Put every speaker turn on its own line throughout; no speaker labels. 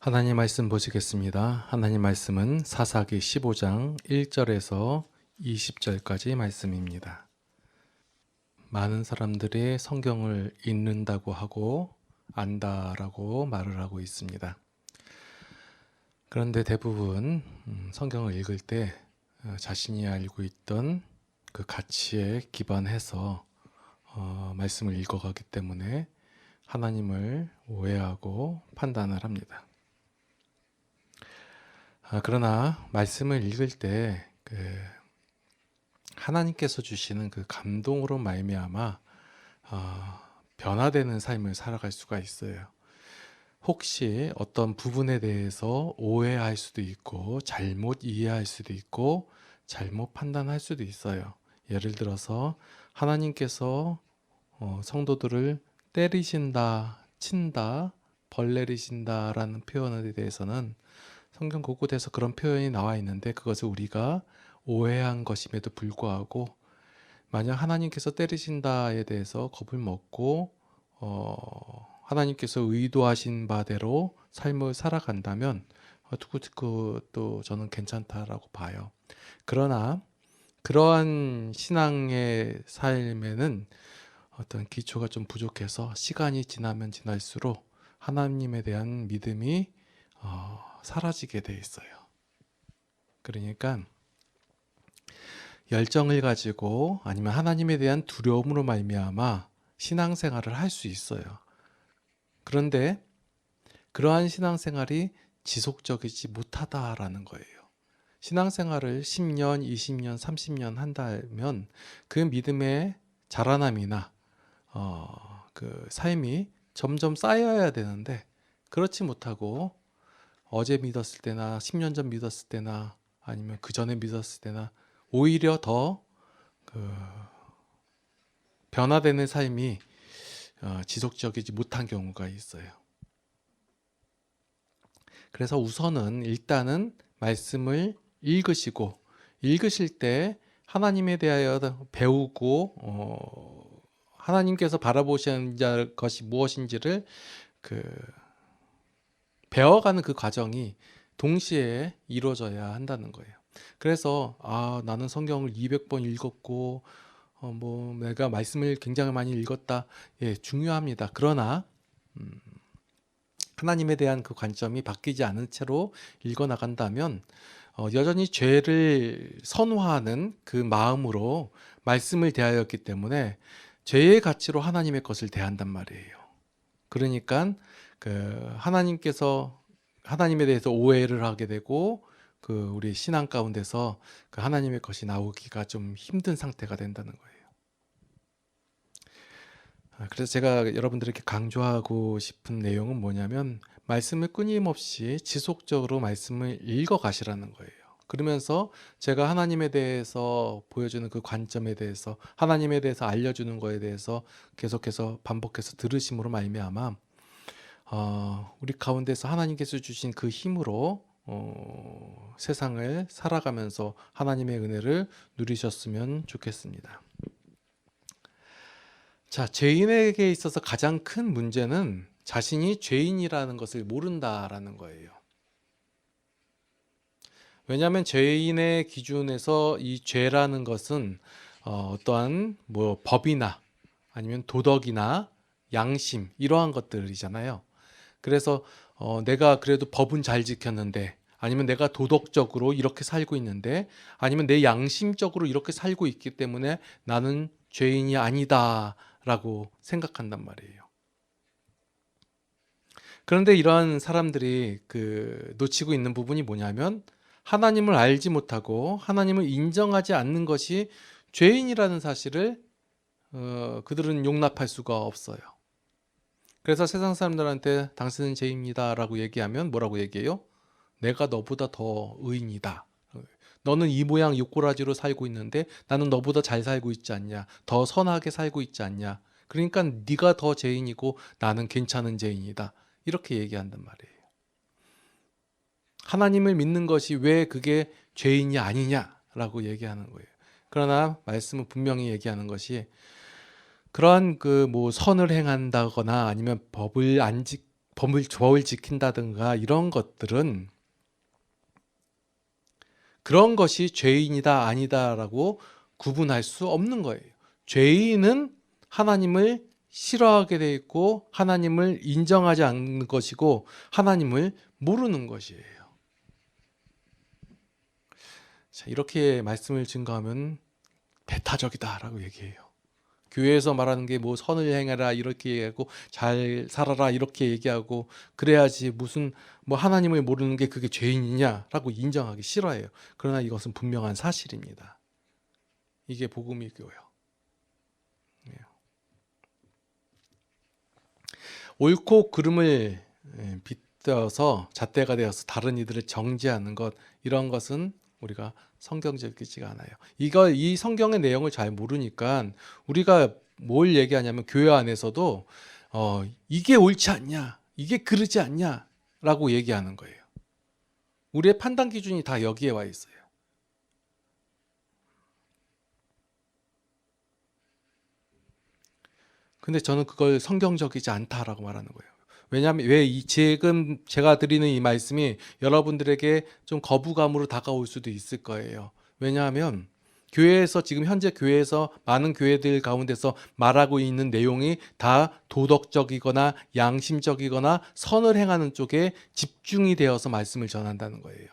하나님 말씀 보시겠습니다. 하나님 말씀은 사사기 15장 1절에서 20절까지 말씀입니다. 많은 사람들이 성경을 읽는다고 하고 안다라고 말을 하고 있습니다. 그런데 대부분 음, 성경을 읽을 때 어, 자신이 알고 있던 그 가치에 기반해서 어, 말씀을 읽어가기 때문에 하나님을 오해하고 판단을 합니다. 아, 그러나 말씀을 읽을 때 그 하나님께서 주시는 그 감동으로 말미암아 아, 변화되는 삶을 살아갈 수가 있어요. 혹시 어떤 부분에 대해서 오해할 수도 있고 잘못 이해할 수도 있고 잘못 판단할 수도 있어요. 예를 들어서 하나님께서 어, 성도들을 때리신다, 친다, 벌 내리신다라는 표현에 대해서는 성경 곳곳에서 그런 표현이 나와 있는데 그것을 우리가 오해한 것임에도 불구하고 만약 하나님께서 때리신다에 대해서 겁을 먹고 어, 하나님께서 의도하신 바대로 삶을 살아간다면 어, 그것도 저는 괜찮다라고 봐요. 그러나 그러한 신앙의 삶에는 어떤 기초가 좀 부족해서 시간이 지나면 지날수록 하나님에 대한 믿음이 어, 사라지게 돼 있어요. 그러니까 열정을 가지고 아니면 하나님에 대한 두려움으로 말미암아 신앙생활을 할 수 있어요. 그런데 그러한 신앙생활이 지속적이지 못하다라는 거예요. 신앙생활을 10년, 20년, 30년 한다면 그 믿음의 자라남이나 어, 그 삶이 점점 쌓여야 되는데 그렇지 못하고 어제 믿었을 때나 10년 전 믿었을 때나 아니면 그 전에 믿었을 때나 오히려 더 그 변화되는 삶이 어, 지속적이지 못한 경우가 있어요. 그래서 우선은 일단은 말씀을 읽으시고 읽으실 때 하나님에 대하여 배우고 어, 하나님께서 바라보시는 것이 무엇인지를 그 배워가는 그 과정이 동시에 이루어져야 한다는 거예요. 그래서 아 나는 성경을 200번 읽었고 어, 뭐 내가 말씀을 굉장히 많이 읽었다. 예, 중요합니다. 그러나 음, 하나님에 대한 그 관점이 바뀌지 않은 채로 읽어 나간다면 어, 여전히 죄를 선호하는 그 마음으로 말씀을 대하였기 때문에 죄의 가치로 하나님의 것을 대한단 말이에요. 그러니까 그 하나님께서 하나님에 대해서 오해를 하게 되고 그 우리 신앙 가운데서 그 하나님의 것이 나오기가 좀 힘든 상태가 된다는 거예요. 아, 그래서 제가 여러분들에게 강조하고 싶은 내용은 뭐냐면 말씀을 끊임없이 지속적으로 말씀을 읽어 가시라는 거예요. 그러면서 제가 하나님에 대해서 보여주는 그 관점에 대해서 하나님에 대해서 알려주는 거에 대해서 계속해서 반복해서 들으심으로 말미암아 어, 우리 가운데서 하나님께서 주신 그 힘으로 어, 세상을 살아가면서 하나님의 은혜를 누리셨으면 좋겠습니다. 자, 죄인에게 있어서 가장 큰 문제는 자신이 죄인이라는 것을 모른다라는 거예요. 왜냐하면 죄인의 기준에서 이 죄라는 것은 어, 어떠한 뭐 법이나 아니면 도덕이나 양심 이러한 것들이잖아요. 그래서 어, 내가 그래도 법은 잘 지켰는데 아니면 내가 도덕적으로 이렇게 살고 있는데 아니면 내 양심적으로 이렇게 살고 있기 때문에 나는 죄인이 아니다라고 생각한단 말이에요. 그런데 이러한 사람들이 그 놓치고 있는 부분이 뭐냐면 하나님을 알지 못하고 하나님을 인정하지 않는 것이 죄인이라는 사실을 어, 그들은 용납할 수가 없어요. 그래서 세상 사람들한테 당신은 죄입니다 라고 얘기하면 뭐라고 얘기해요? 내가 너보다 더 의인이다. 너는 이 모양 이 꼬라지로 살고 있는데 나는 너보다 잘 살고 있지 않냐? 더 선하게 살고 있지 않냐? 그러니까 네가 더 죄인이고 나는 괜찮은 죄인이다. 이렇게 얘기한단 말이에요. 하나님을 믿는 것이 왜 그게 죄인이 아니냐라고 얘기하는 거예요. 그러나 말씀은 분명히 얘기하는 것이 그러한 그 뭐 선을 행한다거나 아니면 법을 안 지, 법을 법을 지킨다든가 이런 것들은 그런 것이 죄인이다 아니다라고 구분할 수 없는 거예요. 죄인은 하나님을 싫어하게 돼 있고 하나님을 인정하지 않는 것이고 하나님을 모르는 것이에요. 자, 이렇게 말씀을 증거하면 배타적이다라고 얘기해요. 교회에서 말하는 게 뭐 선을 행해라 이렇게 얘기하고 잘 살아라 이렇게 얘기하고 그래야지 무슨 뭐 하나님을 모르는 게 그게 죄인이냐라고 인정하기 싫어해요. 그러나 이것은 분명한 사실입니다. 이게 복음이고요. 네. 옳고 그름을 예, 빗대어서 잣대가 되어서 다른 이들을 정죄하는 것 이런 것은 우리가 성경적이지가 않아요. 이거 이 성경의 내용을 잘 모르니까 우리가 뭘 얘기하냐면 교회 안에서도 어 이게 옳지 않냐, 이게 그르지 않냐라고 얘기하는 거예요. 우리의 판단 기준이 다 여기에 와 있어요. 근데 저는 그걸 성경적이지 않다라고 말하는 거예요. 왜냐하면 왜 이 지금 제가 드리는 이 말씀이 여러분들에게 좀 거부감으로 다가올 수도 있을 거예요. 왜냐하면 교회에서 지금 현재 교회에서 많은 교회들 가운데서 말하고 있는 내용이 다 도덕적이거나 양심적이거나 선을 행하는 쪽에 집중이 되어서 말씀을 전한다는 거예요.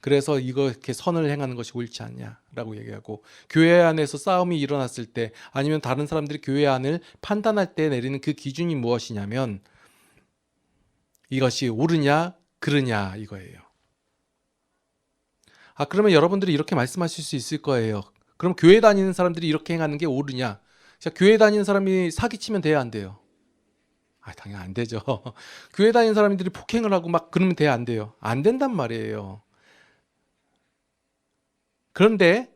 그래서 이거 이렇게 선을 행하는 것이 옳지 않냐라고 얘기하고 교회 안에서 싸움이 일어났을 때 아니면 다른 사람들이 교회 안을 판단할 때 내리는 그 기준이 무엇이냐면 이것이 옳으냐 그르냐 이거예요. 아 그러면 여러분들이 이렇게 말씀하실 수 있을 거예요. 그럼 교회 다니는 사람들이 이렇게 행하는 게 옳으냐? 자, 교회 다니는 사람이 사기치면 돼야 안 돼요? 아 당연히 안 되죠. 교회 다니는 사람들이 폭행을 하고 막 그러면 돼야 안 돼요? 안 된단 말이에요. 그런데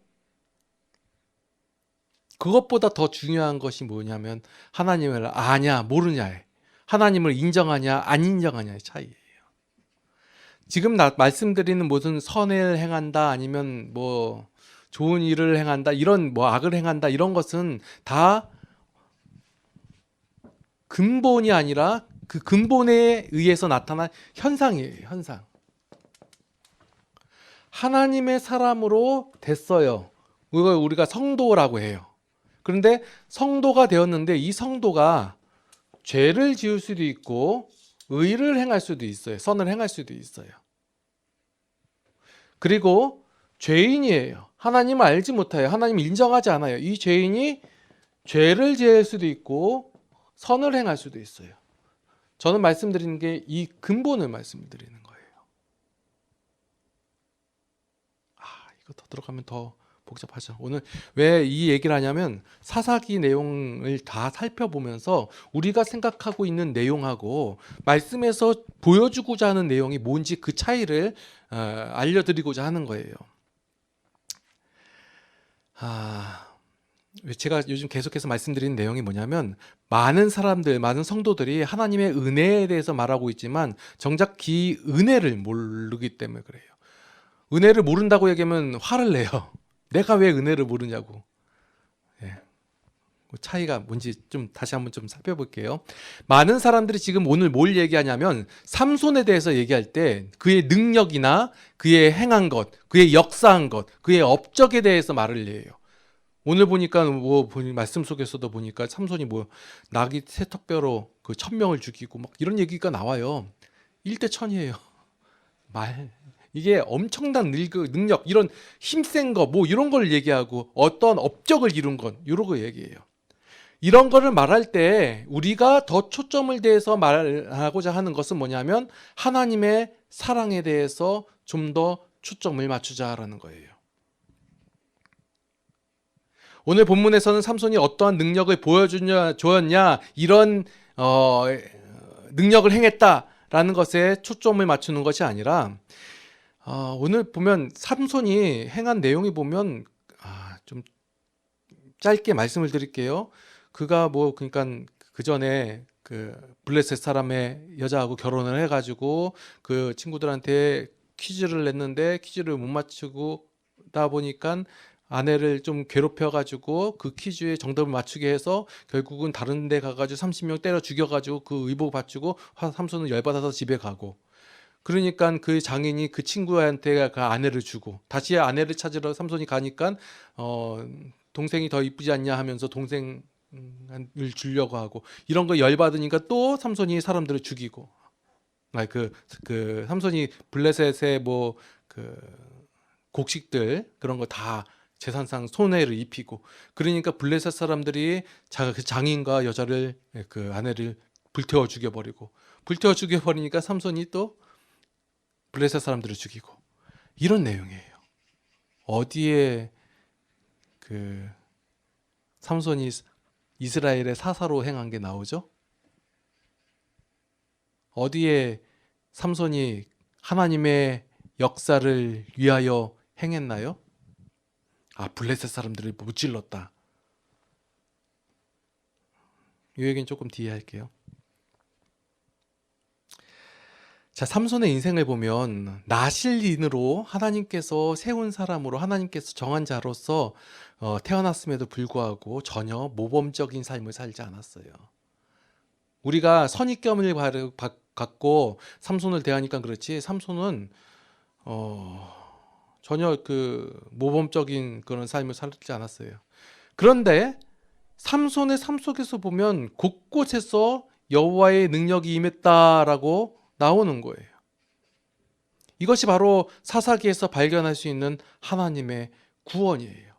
그것보다 더 중요한 것이 뭐냐면 하나님을 아냐 모르냐에 하나님을 인정하냐 안 인정하냐의 차이예요. 지금 나, 말씀드리는 무슨 선을 행한다 아니면 뭐 좋은 일을 행한다 이런 뭐 악을 행한다 이런 것은 다 근본이 아니라 그 근본에 의해서 나타난 현상이에요. 현상. 하나님의 사람으로 됐어요. 우리가 성도라고 해요. 그런데 성도가 되었는데 이 성도가 죄를 지을 수도 있고 의를 행할 수도 있어요. 선을 행할 수도 있어요. 그리고 죄인이에요. 하나님을 알지 못해요. 하나님 인정하지 않아요. 이 죄인이 죄를 지을 수도 있고 선을 행할 수도 있어요. 저는 말씀드리는 게 이 근본을 말씀드리는 거예요. 아, 이거 더 들어가면 더 복잡하죠. 오늘 왜 이 얘기를 하냐면 사사기 내용을 다 살펴보면서 우리가 생각하고 있는 내용하고 말씀에서 보여주고자 하는 내용이 뭔지 그 차이를 어, 알려드리고자 하는 거예요. 아, 제가 요즘 계속해서 말씀드리는 내용이 뭐냐면 많은 사람들, 많은 성도들이 하나님의 은혜에 대해서 말하고 있지만 정작 그 은혜를 모르기 때문에 그래요. 은혜를 모른다고 얘기하면 화를 내요. 내가 왜 은혜를 모르냐고. 예. 그 차이가 뭔지 좀 다시 한번 좀 살펴볼게요. 많은 사람들이 지금 오늘 뭘 얘기하냐면 삼손에 대해서 얘기할 때 그의 능력이나 그의 행한 것, 그의 역사한 것, 그의 업적에 대해서 말을 해요. 오늘 보니까 뭐 말씀 속에서도 보니까 삼손이 뭐 낙이 세턱뼈로 그 천명을 죽이고 막 이런 얘기가 나와요. 일대 천이에요. 말 이게 엄청난 늙- 능력, 이런 힘센 거, 뭐 이런 걸 얘기하고 어떤 업적을 이룬 건 이런 거 얘기해요. 이런 거를 말할 때 우리가 더 초점을 대해서 말하고자 하는 것은 뭐냐면 하나님의 사랑에 대해서 좀 더 초점을 맞추자라는 거예요. 오늘 본문에서는 삼손이 어떠한 능력을 보여주냐 줬냐 이런 어, 능력을 행했다라는 것에 초점을 맞추는 것이 아니라 아, 오늘 보면 삼손이 행한 내용이 보면 아, 좀 짧게 말씀을 드릴게요. 그가 뭐 그러니까 그 전에 그 블레셋 사람의 여자하고 결혼을 해가지고 그 친구들한테 퀴즈를 냈는데 퀴즈를 못 맞추고 다 보니까 아내를 좀 괴롭혀 가지고 그 퀴즈에 정답을 맞추게 해서 결국은 다른 데 가 가지고 30명 때려 죽여 가지고 그 의복 받주고 화- 삼손은 열받아서 집에 가고 그러니까 그 장인이 그 친구한테 그 아내를 주고 다시 아내를 찾으러 삼손이 가니까 어 동생이 더 이쁘지 않냐 하면서 동생을 주려고 하고 이런 거 열받으니까 또 삼손이 사람들을 죽이고. 아그 그 삼손이 블레셋의 뭐 그 곡식들 그런 거 다 재산상 손해를 입히고 그러니까 블레셋 사람들이 자, 그 장인과 여자를 그 아내를 불태워 죽여버리고 불태워 죽여버리니까 삼손이 또 블레셋 사람들을 죽이고 이런 내용이에요. 어디에 그 삼손이 이스라엘의 사사로 행한 게 나오죠? 어디에 삼손이 하나님의 역사를 위하여 행했나요? 아, 블레셋 사람들을 무찔렀다. 이 얘기는 조금 뒤에 할게요. 자, 삼손의 인생을 보면 나실인으로 하나님께서 세운 사람으로 하나님께서 정한 자로서 어, 태어났음에도 불구하고 전혀 모범적인 삶을 살지 않았어요. 우리가 선입견을 갖고 삼손을 대하니까 그렇지 삼손은 어, 전혀 그 모범적인 그런 삶을 살지 않았어요. 그런데 삼손의 삶 속에서 보면 곳곳에서 여호와의 능력이 임했다라고 나오는 거예요. 이것이 바로 사사기에서 발견할 수 있는 하나님의 구원이에요.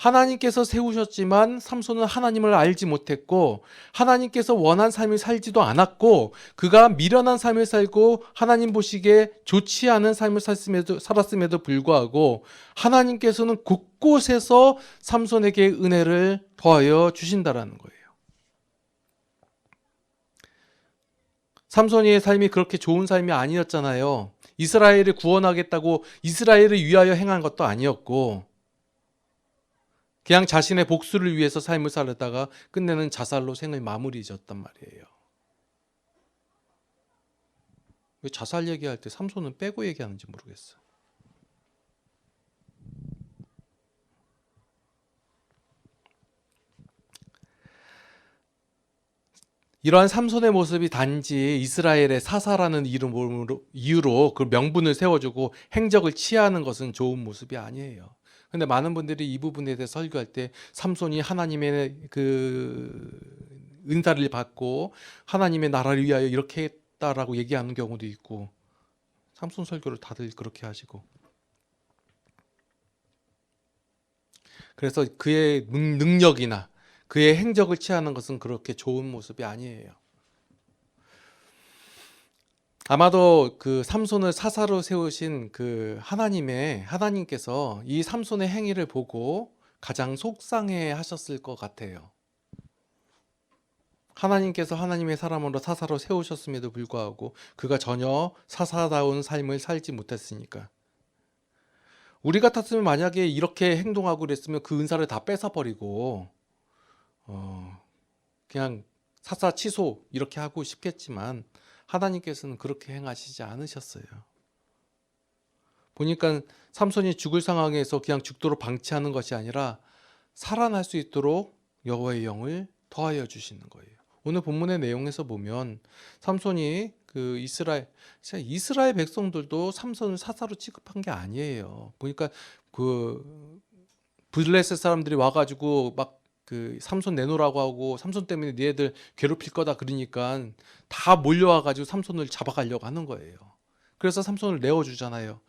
하나님께서 세우셨지만 삼손은 하나님을 알지 못했고 하나님께서 원한 삶을 살지도 않았고 그가 미련한 삶을 살고 하나님 보시기에 좋지 않은 삶을 살았음에도, 살았음에도 불구하고 하나님께서는 곳곳에서 삼손에게 은혜를 더하여 주신다라는 거예요. 삼손이의 삶이 그렇게 좋은 삶이 아니었잖아요. 이스라엘을 구원하겠다고 이스라엘을 위하여 행한 것도 아니었고 그냥 자신의 복수를 위해서 삶을 살다가 끝내는 자살로 생을 마무리 졌단 말이에요. 왜 자살 얘기할 때 삼손은 빼고 얘기하는지 모르겠어. 이러한 삼손의 모습이 단지 이스라엘의 사사라는 이름으로 이유로 그 명분을 세워주고 행적을 치하는 것은 좋은 모습이 아니에요. 근데 많은 분들이 이 부분에 대해 설교할 때 삼손이 하나님의 그 은사를 받고 하나님의 나라를 위하여 이렇게 했다라고 얘기하는 경우도 있고 삼손 설교를 다들 그렇게 하시고 그래서 그의 능- 능력이나 그의 행적을 취하는 것은 그렇게 좋은 모습이 아니에요. 아마도 그 삼손을 사사로 세우신 그 하나님의 하나님께서 이 삼손의 행위를 보고 가장 속상해 하셨을 것 같아요. 하나님께서 하나님의 사람으로 사사로 세우셨음에도 불구하고 그가 전혀 사사다운 삶을 살지 못했으니까. 우리 같았으면 만약에 이렇게 행동하고 그랬으면 그 은사를 다 뺏어버리고 어, 그냥 사사 취소 이렇게 하고 싶겠지만 하나님께서는 그렇게 행하시지 않으셨어요. 보니까 삼손이 죽을 상황에서 그냥 죽도록 방치하는 것이 아니라 살아날 수 있도록 여호와의 영을 더하여 주시는 거예요. 오늘 본문의 내용에서 보면 삼손이 그 이스라엘 이스라엘 백성들도 삼손을 사사로 취급한 게 아니에요. 보니까 그 블레셋 사람들이 와가지고 막 그 삼손 내놓으라고 하고 삼손 때문에 니네들 괴롭힐 거다 그러니까 다 몰려와 가지고 삼손을 잡아가려고 하는 거예요. 그래서 삼손을 내어 주잖아요.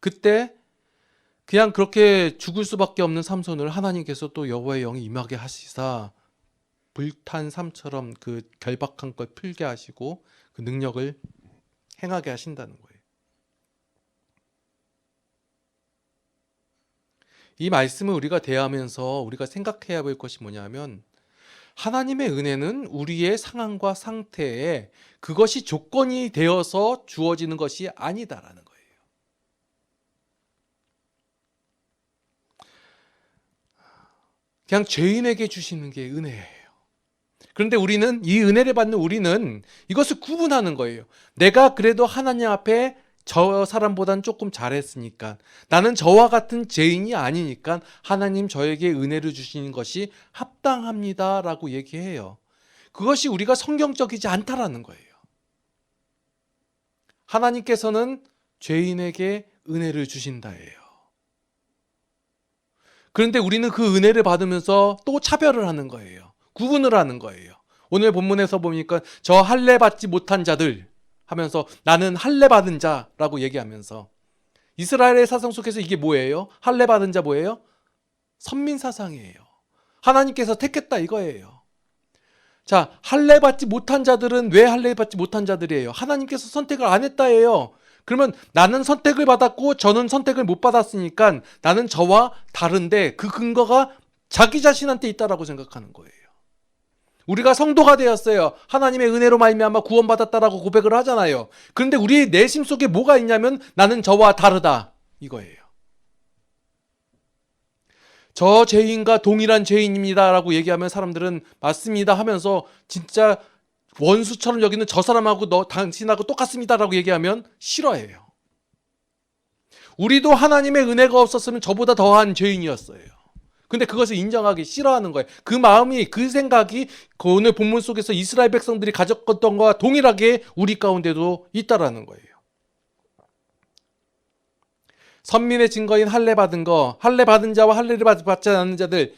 그때 그냥 그렇게 죽을 수밖에 없는 삼손을 하나님께서 또 여호와의 영이 임하게 하시사 불탄 삶처럼 그 결박한 걸 풀게 하시고 그 능력을 행하게 하신다는 거예요. 이 말씀을 우리가 대하면서 우리가 생각해야 할 것이 뭐냐면 하나님의 은혜는 우리의 상황과 상태에 그것이 조건이 되어서 주어지는 것이 아니다라는 거예요. 그냥 죄인에게 주시는 게 은혜예요. 그런데 우리는 이 은혜를 받는 우리는 이것을 구분하는 거예요. 내가 그래도 하나님 앞에 저 사람보단 조금 잘했으니까 나는 저와 같은 죄인이 아니니까 하나님 저에게 은혜를 주시는 것이 합당합니다라고 얘기해요. 그것이 우리가 성경적이지 않다라는 거예요. 하나님께서는 죄인에게 은혜를 주신다예요. 그런데 우리는 그 은혜를 받으면서 또 차별을 하는 거예요. 구분을 하는 거예요. 오늘 본문에서 보니까 저 할례 받지 못한 자들 하면서 나는 할례 받은 자라고 얘기하면서 이스라엘의 사상 속에서 이게 뭐예요? 할례 받은 자 뭐예요? 선민 사상이에요. 하나님께서 택했다 이거예요. 자, 할례 받지 못한 자들은 왜 할례 받지 못한 자들이에요? 하나님께서 선택을 안 했다예요. 그러면 나는 선택을 받았고 저는 선택을 못 받았으니까 나는 저와 다른데 그 근거가 자기 자신한테 있다라고 생각하는 거예요. 우리가 성도가 되었어요. 하나님의 은혜로 말미암아 구원받았다라고 고백을 하잖아요. 그런데 우리 내심 속에 뭐가 있냐면 나는 저와 다르다 이거예요. 저 죄인과 동일한 죄인입니다라고 얘기하면 사람들은 맞습니다 하면서 진짜 원수처럼 여기는 저 사람하고 너 당신하고 똑같습니다라고 얘기하면 싫어해요. 우리도 하나님의 은혜가 없었으면 저보다 더한 죄인이었어요. 근데 그것을 인정하기 싫어하는 거예요. 그 마음이 그 생각이 그 오늘 본문 속에서 이스라엘 백성들이 가졌던 것과 동일하게 우리 가운데도 있다라는 거예요. 선민의 증거인 할례 받은 거, 할례 받은 자와 할례를 받지 않는 자들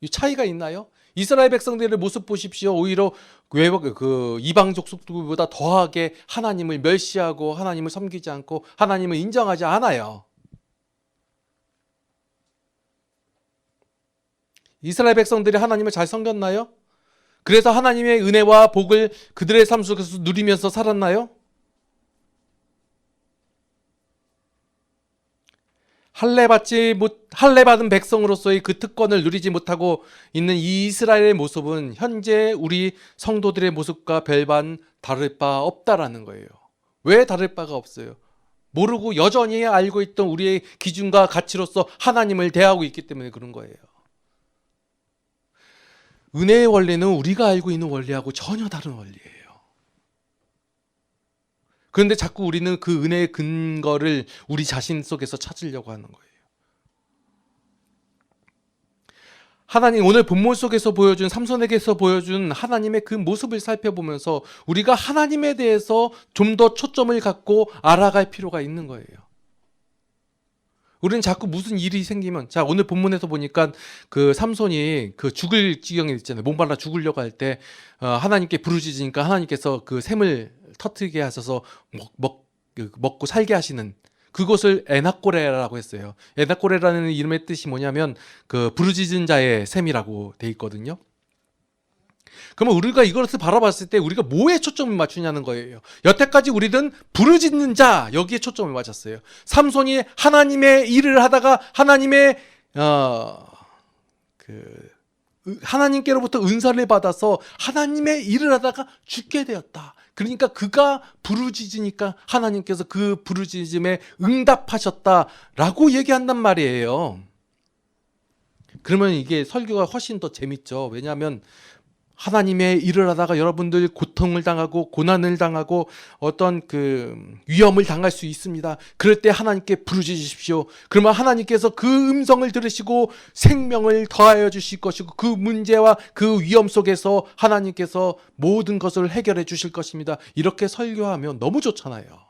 이 차이가 있나요? 이스라엘 백성들의 모습 보십시오. 오히려 외국 그 이방 족속들보다 더하게 하나님을 멸시하고 하나님을 섬기지 않고 하나님을 인정하지 않아요. 이스라엘 백성들이 하나님을 잘 섬겼나요? 그래서 하나님의 은혜와 복을 그들의 삶 속에서 누리면서 살았나요? 할례 받지 못 할례 받은 백성으로서의 그 특권을 누리지 못하고 있는 이 이스라엘의 모습은 현재 우리 성도들의 모습과 별반 다를 바 없다라는 거예요. 왜 다를 바가 없어요? 모르고 여전히 알고 있던 우리의 기준과 가치로서 하나님을 대하고 있기 때문에 그런 거예요. 은혜의 원리는 우리가 알고 있는 원리하고 전혀 다른 원리예요. 그런데 자꾸 우리는 그 은혜의 근거를 우리 자신 속에서 찾으려고 하는 거예요. 하나님 오늘 본문 속에서 보여준 삼손에게서 보여준 하나님의 그 모습을 살펴보면서 우리가 하나님에 대해서 좀 더 초점을 갖고 알아갈 필요가 있는 거예요. 우리는 자꾸 무슨 일이 생기면 자 오늘 본문에서 보니까 그 삼손이 그 죽을 지경에 있잖아요. 몸발라 죽으려고 할 때 어, 하나님께 부르짖으니까 하나님께서 그 샘을 터트리게 하셔서 먹, 먹, 그 먹고 살게 하시는 그것을 에나꼬레라고 했어요. 에나꼬레라는 이름의 뜻이 뭐냐면 그 부르짖은 자의 샘이라고 돼 있거든요 그러면 우리가 이것을 바라봤을 때 우리가 뭐에 초점을 맞추냐는 거예요. 여태까지 우리는 부르짖는 자 여기에 초점을 맞췄어요. 삼손이 하나님의 일을 하다가 하나님의 어 그 하나님께로부터 은사를 받아서 하나님의 일을 하다가 죽게 되었다. 그러니까 그가 부르짖으니까 하나님께서 그 부르짖음에 응답하셨다라고 얘기한단 말이에요. 그러면 이게 설교가 훨씬 더 재밌죠. 왜냐하면 하나님의 일을 하다가 여러분들 고통을 당하고 고난을 당하고 어떤 그 위험을 당할 수 있습니다. 그럴 때 하나님께 부르짖으십시오. 그러면 하나님께서 그 음성을 들으시고 생명을 더하여 주실 것이고 그 문제와 그 위험 속에서 하나님께서 모든 것을 해결해 주실 것입니다. 이렇게 설교하면 너무 좋잖아요.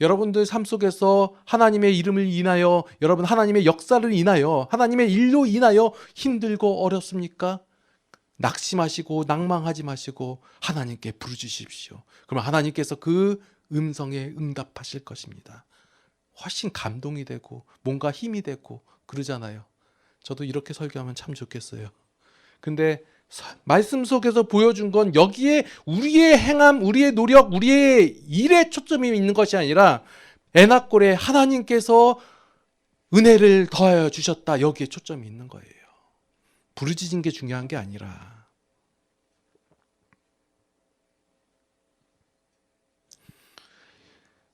여러분들 삶 속에서 하나님의 이름을 인하여 여러분 하나님의 역사를 인하여 하나님의 일로 인하여 힘들고 어렵습니까? 낙심하시고 낭망하지 마시고 하나님께 부르주십시오. 그러면 하나님께서 그 음성에 응답하실 것입니다. 훨씬 감동이 되고 뭔가 힘이 되고 그러잖아요. 저도 이렇게 설교하면 참 좋겠어요. 근데 말씀 속에서 보여준 건 여기에 우리의 행함, 우리의 노력, 우리의 일에 초점이 있는 것이 아니라 에나골에 하나님께서 은혜를 더하여 주셨다. 여기에 초점이 있는 거예요. 부르짖은 게 중요한 게 아니라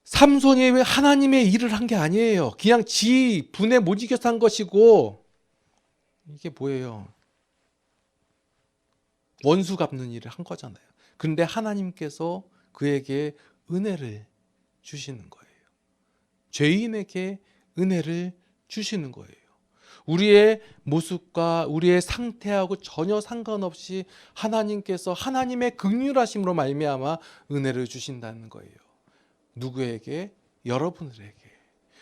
삼손이 왜 하나님의 일을 한 게 아니에요. 그냥 지 분에 못 이겨서 한 것이고 이게 뭐예요? 원수 갚는 일을 한 거잖아요. 근데 하나님께서 그에게 은혜를 주시는 거예요. 죄인에게 은혜를 주시는 거예요. 우리의 모습과 우리의 상태하고 전혀 상관없이 하나님께서 하나님의 극률하심으로 말미암아 은혜를 주신다는 거예요. 누구에게? 여러분들에게.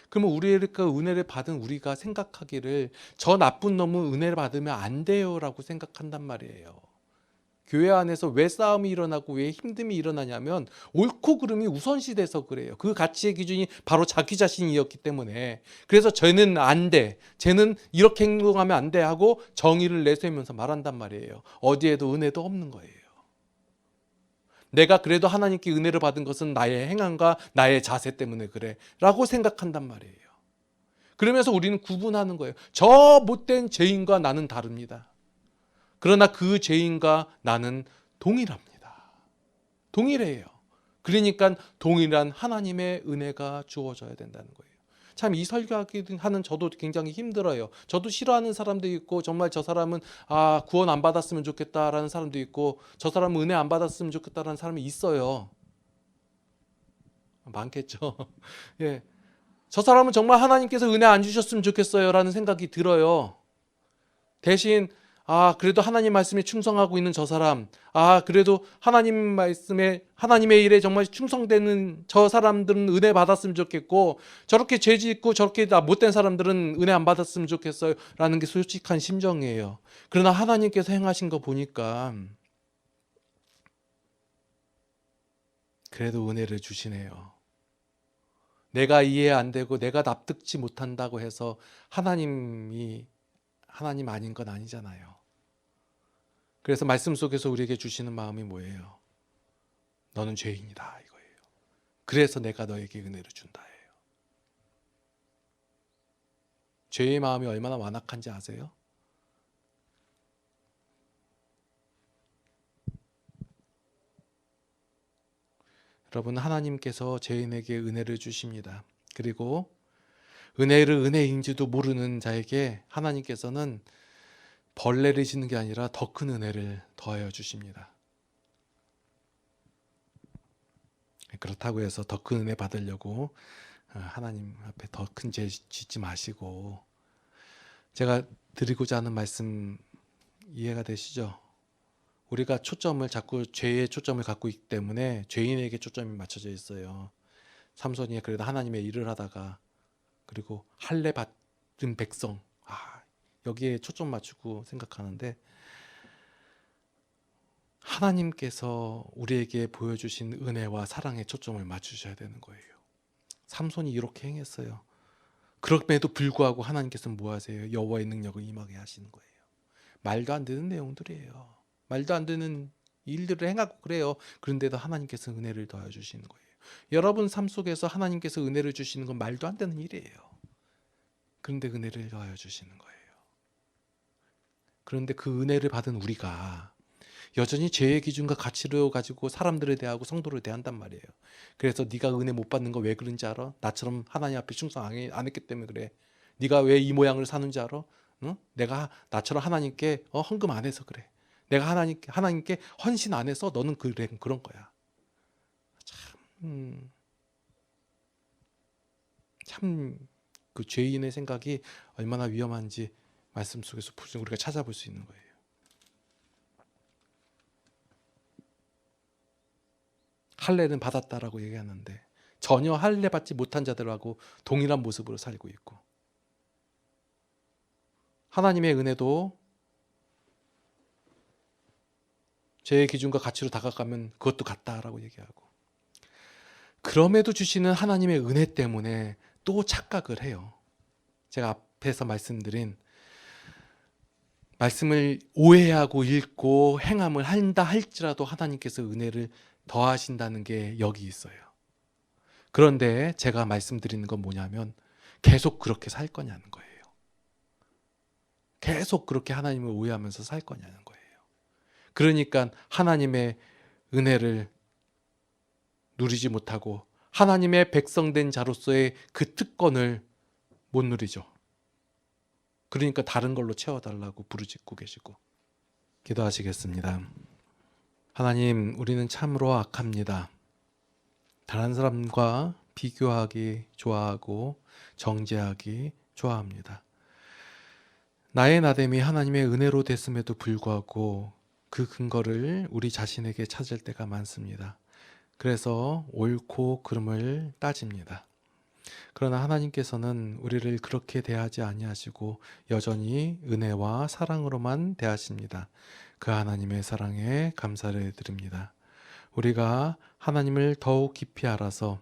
그러면 우리가 은혜를 받은 우리가 생각하기를 저 나쁜 놈은 은혜를 받으면 안 돼요라고 생각한단 말이에요. 교회 안에서 왜 싸움이 일어나고 왜 힘듦이 일어나냐면 옳고 그름이 우선시돼서 그래요. 그 가치의 기준이 바로 자기 자신이었기 때문에 그래서 쟤는 안 돼, 쟤는 이렇게 행동하면 안 돼 하고 정의를 내세우면서 말한단 말이에요. 어디에도 은혜도 없는 거예요. 내가 그래도 하나님께 은혜를 받은 것은 나의 행함과 나의 자세 때문에 그래 라고 생각한단 말이에요. 그러면서 우리는 구분하는 거예요. 저 못된 죄인과 나는 다릅니다. 그러나 그 죄인과 나는 동일합니다. 동일해요. 그러니까 동일한 하나님의 은혜가 주어져야 된다는 거예요. 참 이 설교하기 하는 저도 굉장히 힘들어요. 저도 싫어하는 사람도 있고 정말 저 사람은 아 구원 안 받았으면 좋겠다라는 사람도 있고 저 사람은 은혜 안 받았으면 좋겠다라는 사람이 있어요. 많겠죠. 예. 저 사람은 정말 하나님께서 은혜 안 주셨으면 좋겠어요라는 생각이 들어요. 대신 아, 그래도 하나님 말씀에 충성하고 있는 저 사람, 아, 그래도 하나님 말씀에, 하나님의 일에 정말 충성되는 저 사람들은 은혜 받았으면 좋겠고, 저렇게 죄 짓고 저렇게 다 못된 사람들은 은혜 안 받았으면 좋겠어요. 라는 게 솔직한 심정이에요. 그러나 하나님께서 행하신 거 보니까, 그래도 은혜를 주시네요. 내가 이해 안 되고 내가 납득지 못한다고 해서 하나님이 하나님 아닌 건 아니잖아요. 그래서 말씀 속에서 우리에게 주시는 마음이 뭐예요? 너는 죄인이다 이거예요. 그래서 내가 너에게 은혜를 준다예요. 죄의 마음이 얼마나 완악한지 아세요? 여러분 하나님께서 죄인에게 은혜를 주십니다. 그리고 은혜를 은혜인지도 모르는 자에게 하나님께서는 벌레를 지는 게 아니라 더 큰 은혜를 더하여 주십니다. 그렇다고 해서 더 큰 은혜 받으려고 어, 하나님 앞에 더 큰 죄 짓지 마시고 제가 드리고자 하는 말씀 이해가 되시죠? 우리가 초점을 자꾸 죄에 초점을 갖고 있기 때문에 죄인에게 초점이 맞춰져 있어요. 삼손이 그래도 하나님의 일을 하다가 그리고 할례 받은 백성 아 여기에 초점 맞추고 생각하는데 하나님께서 우리에게 보여주신 은혜와 사랑에 초점을 맞추셔야 되는 거예요. 삼손이 이렇게 행했어요. 그럼에도 불구하고 하나님께서는 뭐 하세요? 여호와의 능력을 임하게 하시는 거예요. 말도 안 되는 내용들이에요. 말도 안 되는 일들을 행하고 그래요. 그런데도 하나님께서 은혜를 더해 주시는 거예요. 여러분 삶 속에서 하나님께서 은혜를 주시는 건 말도 안 되는 일이에요. 그런데 은혜를 더해 주시는 거예요. 그런데 그 은혜를 받은 우리가 여전히 죄의 기준과 가치를 가지고 사람들을 대하고 성도를 대한단 말이에요. 그래서 네가 은혜 못 받는 거 왜 그런지 알아? 나처럼 하나님 앞에 충성 안 했기 때문에 그래. 네가 왜 이 모양을 사는지 알아? 응? 내가 나처럼 하나님께 어, 헌금 안 해서 그래. 내가 하나님 하나님께 헌신 안 해서 너는 그래 그런 거야. 참, 음, 참그 죄인의 생각이 얼마나 위험한지 말씀 속에서 우리가 찾아볼 수 있는 거예요. 할례는 받았다라고 얘기하는데 전혀 할례 받지 못한 자들하고 동일한 모습으로 살고 있고 하나님의 은혜도 제 기준과 가치로 다가가면 그것도 같다라고 얘기하고 그럼에도 주시는 하나님의 은혜 때문에 또 착각을 해요. 제가 앞에서 말씀드린 말씀을 오해하고 읽고 행함을 한다 할지라도 하나님께서 은혜를 더하신다는 게 여기 있어요. 그런데 제가 말씀드리는 건 뭐냐면 계속 그렇게 살 거냐는 거예요. 계속 그렇게 하나님을 오해하면서 살 거냐는 거예요. 그러니까 하나님의 은혜를 누리지 못하고 하나님의 백성된 자로서의 그 특권을 못 누리죠. 그러니까 다른 걸로 채워달라고 부르짖고 계시고 기도하시겠습니다. 하나님, 우리는 참으로 악합니다. 다른 사람과 비교하기 좋아하고 정죄하기 좋아합니다. 나의 나됨이 하나님의 은혜로 됐음에도 불구하고 그 근거를 우리 자신에게 찾을 때가 많습니다. 그래서 옳고 그름을 따집니다. 그러나 하나님께서는 우리를 그렇게 대하지 아니하시고 여전히 은혜와 사랑으로만 대하십니다. 그 하나님의 사랑에 감사를 드립니다. 우리가 하나님을 더욱 깊이 알아서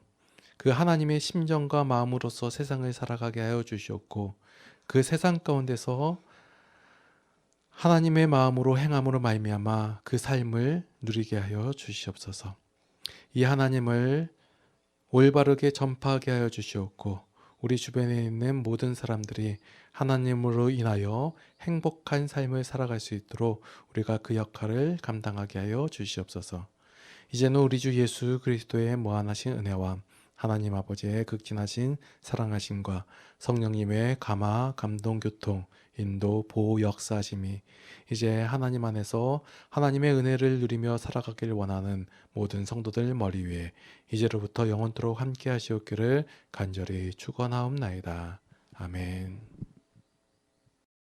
그 하나님의 심정과 마음으로서 세상을 살아가게 하여 주시옵고 그 세상 가운데서 하나님의 마음으로 행함으로 말미암아 그 삶을 누리게 하여 주시옵소서. 이 하나님을 올바르게 전파하게 하여 주시옵고 우리 주변에 있는 모든 사람들이 하나님으로 인하여 행복한 삶을 살아갈 수 있도록 우리가 그 역할을 감당하게 하여 주시옵소서. 이제는 우리 주 예수 그리스도의 무한하신 은혜와 하나님 아버지의 극진하신 사랑하심과 성령님의 감화, 감동, 교통, 인도, 보호, 역사하심이 이제 하나님 안에서 하나님의 은혜를 누리며 살아가길 원하는 모든 성도들 머리 위에 이제로부터 영원토록 함께 하시옵기를 간절히 축원하옵나이다. 아멘.